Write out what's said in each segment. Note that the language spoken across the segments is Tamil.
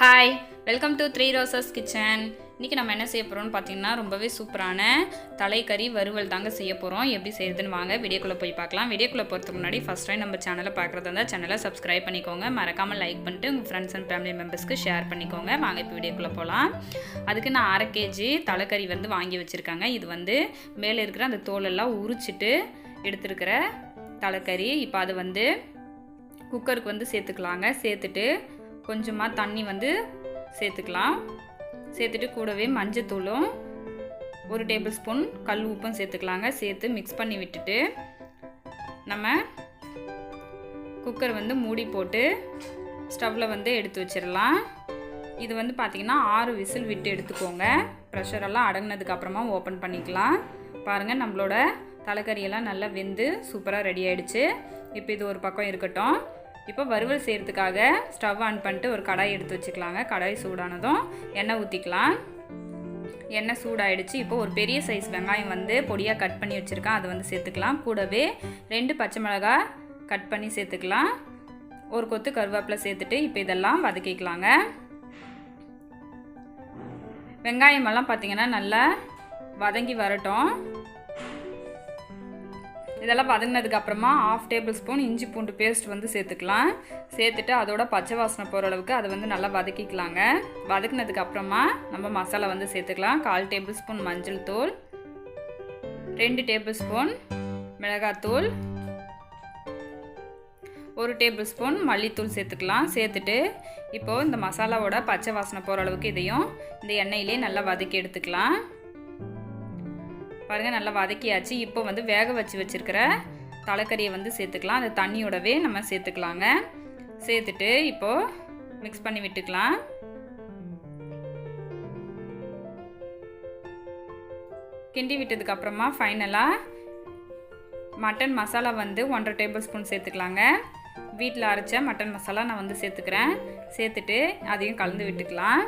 Hi welcome to three roses kitchen இன்றைக்கி நம்ம என்ன செய்ய போகிறோம்னு பார்த்தீங்கன்னா ரொம்பவே சூப்பரான தலைக்கறி வறுவல் தாங்க செய்ய போகிறோம் எப்படி செய்யுதுன்னு வாங்க வீடியோக்குள்ளே போய் பார்க்கலாம். வீடியோக்குள்ளே போகிறதுக்கு முன்னாடி ஃபஸ்ட் டைம் நம்ம சேனலை பார்க்குறதா இருந்தால் சேனலை சப்ஸ்கிரைப் பண்ணிக்கோங்க. மறக்காமல் லைக் பண்ணிட்டு உங்கள் ஃப்ரெண்ட்ஸ் அண்ட் ஃபேமிலி மெம்பர்ஸ்க்கு ஷேர் பண்ணிக்கோங்க. வாங்க இப்போ வீடியோக்குள்ளே போகலாம் அதுக்கு நான் அரை கேஜி தலைக்கறி வந்து வாங்கி வச்சுருக்காங்க. இது வந்து மேலே இருக்கிற அந்த தோலெல்லாம் உரிச்சிட்டு எடுத்துருக்கிற தலைக்கறி. இப்போ அது வந்து குக்கருக்கு வந்து சேர்த்துக்கலாங்க. சேர்த்துட்டு கொஞ்சமாக தண்ணி வந்து சேர்த்துக்கலாம். சேர்த்துட்டு கூடவே மஞ்சத்தூளும் ஒரு டேபிள் ஸ்பூன் கல் உப்பும் சேர்த்துக்கலாங்க. சேர்த்து மிக்ஸ் பண்ணி விட்டுட்டு நம்ம குக்கர் வந்து மூடி போட்டு ஸ்டவ்வில் வந்து எடுத்து வச்சிடலாம். இது வந்து பார்த்திங்கன்னா ஆறு விசில் விட்டு எடுத்துக்கோங்க. ப்ரெஷரெல்லாம் அடங்கினதுக்கப்புறமா ஓப்பன் பண்ணிக்கலாம். பாருங்கள் நம்மளோட தலைக்கறியெல்லாம் நல்லா வெந்து சூப்பராக ரெடி ஆகிடுச்சு இப்போ இது ஒரு பக்கம் இருக்கட்டும். இப்போ வறுவல் செய்கிறதுக்காக ஸ்டவ் ஆன் பண்ணிட்டு ஒரு கடாய் எடுத்து வச்சுக்கலாங்க. கடாய் சூடானதும் எண்ணெய் ஊற்றிக்கலாம் எண்ணெய் சூடாயிடுச்சு. இப்போ ஒரு பெரிய சைஸ் வெங்காயம் வந்து பொடியாக கட் பண்ணி வச்சுருக்கேன். அதை வந்து சேர்த்துக்கலாம். கூடவே ரெண்டு பச்சை மிளகாய் கட் பண்ணி சேர்த்துக்கலாம். ஒரு கொத்து கருவேப்பிலை சேர்த்துட்டு இப்போ இதெல்லாம் வதக்கிக்கலாங்க. வெங்காயமெல்லாம் பார்த்தீங்கன்னா நல்லா வதங்கி வரட்டும். இதெல்லாம் வதங்கினதுக்கு அப்புறமா ஆஃப் டேபிள் ஸ்பூன் இஞ்சி பூண்டு பேஸ்ட் வந்து சேர்த்துக்கலாம். சேர்த்துட்டு அதோட பச்சை வாசனை போகிற அளவுக்கு அதை வந்து நல்லா வதக்கிக்கலாங்க. வதக்கினதுக்கு அப்புறமா நம்ம மசாலா வந்து சேர்த்துக்கலாம். கால் டேபிள் ஸ்பூன் மஞ்சள் தூள் ரெண்டு டேபிள் ஸ்பூன் மிளகாத்தூள் ஒரு டேபிள் ஸ்பூன் மல்லித்தூள் சேர்த்துக்கலாம். சேர்த்துட்டு இப்போது இந்த மசாலாவோட பச்சை வாசனை போகிற அளவுக்கு இதையும் இந்த எண்ணெயிலே நல்லா வதக்கி எடுத்துக்கலாம். பாருங்கள் நல்லா வதக்கியாச்சு. இப்போ வந்து வேக வச்சு வச்சுருக்கிற தலைக்கறியை வந்து சேர்த்துக்கலாம். அந்த தண்ணியோடவே நம்ம சேர்த்துக்கலாங்க. சேர்த்துட்டு இப்போது மிக்ஸ் பண்ணி விட்டுக்கலாம். கிண்டி விட்டதுக்கப்புறமா ஃபைனலாக மட்டன் மசாலா வந்து ஒன்றரை டேபிள் ஸ்பூன் சேர்த்துக்கலாங்க. வீட்டில் அரைச்ச மட்டன் மசாலா நான் வந்து சேர்த்துக்கிறேன். சேர்த்துட்டு அதையும் கலந்து விட்டுக்கலாம்.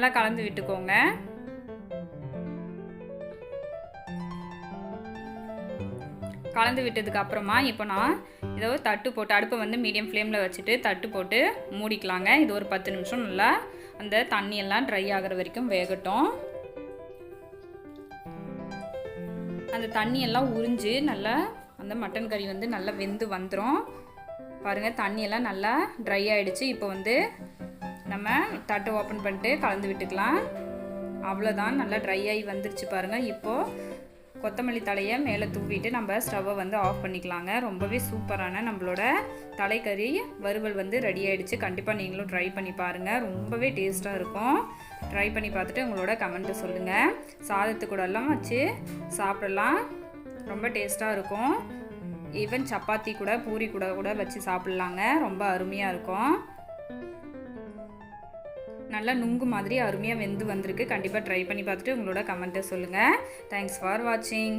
நல்லா கலந்து விட்டுக்கோங்க. கலந்து விட்டதுக்கு அப்புறமா இப்போ நான் ஏதோ தட்டு போட்டு அடுப்பை வந்து மீடியம் ஃப்ளேமில் வச்சுட்டு தட்டு போட்டு மூடிக்கலாங்க. இது ஒரு பத்து நிமிஷம் நல்லா அந்த தண்ணியெல்லாம் ட்ரை ஆகிற வரைக்கும் வேகட்டும். அந்த தண்ணியெல்லாம் உறிஞ்சு நல்லா அந்த மட்டன் கறி வந்து நல்லா வெந்து வந்துடும் பாருங்கள் தண்ணியெல்லாம் நல்லா ட்ரை ஆகிடுச்சு இப்போ வந்து நம்ம தட்டை ஓப்பன் பண்ணிட்டு கலந்து விட்டுக்கலாம். அவ்வளோதான் நல்லா ட்ரை ஆகி வந்துருச்சு பாருங்கள் இப்போது கொத்தமல்லி தலையை மேலே தூவிட்டு நம்ம ஸ்டவ்வை வந்து ஆஃப் பண்ணிக்கலாங்க. ரொம்பவே சூப்பரான நம்மளோட தலைக்கறி வறுவல் வந்து ரெடி ஆகிடுச்சு கண்டிப்பாக நீங்களும் ட்ரை பண்ணி பாருங்கள் ரொம்பவே டேஸ்ட்டாக இருக்கும். ட்ரை பண்ணி பார்த்துட்டு உங்களோட கமெண்ட்டை சொல்லுங்கள் சாதத்துக்கூடலாம் வச்சு சாப்பிடலாம். ரொம்ப டேஸ்ட்டாக இருக்கும். ஈவன் சப்பாத்தி கூட பூரி கூட கூட வச்சு சாப்பிட்லாங்க. ரொம்ப அருமையாக இருக்கும். நல்லா நுங்கு மாதிரி அருமையாக வெந்து வந்திருக்கு. கண்டிப்பாக ட்ரை பண்ணி பார்த்துட்டு உங்களோட கமெண்ட்டை சொல்லுங்கள் தேங்க்ஸ் ஃபார் வாட்சிங்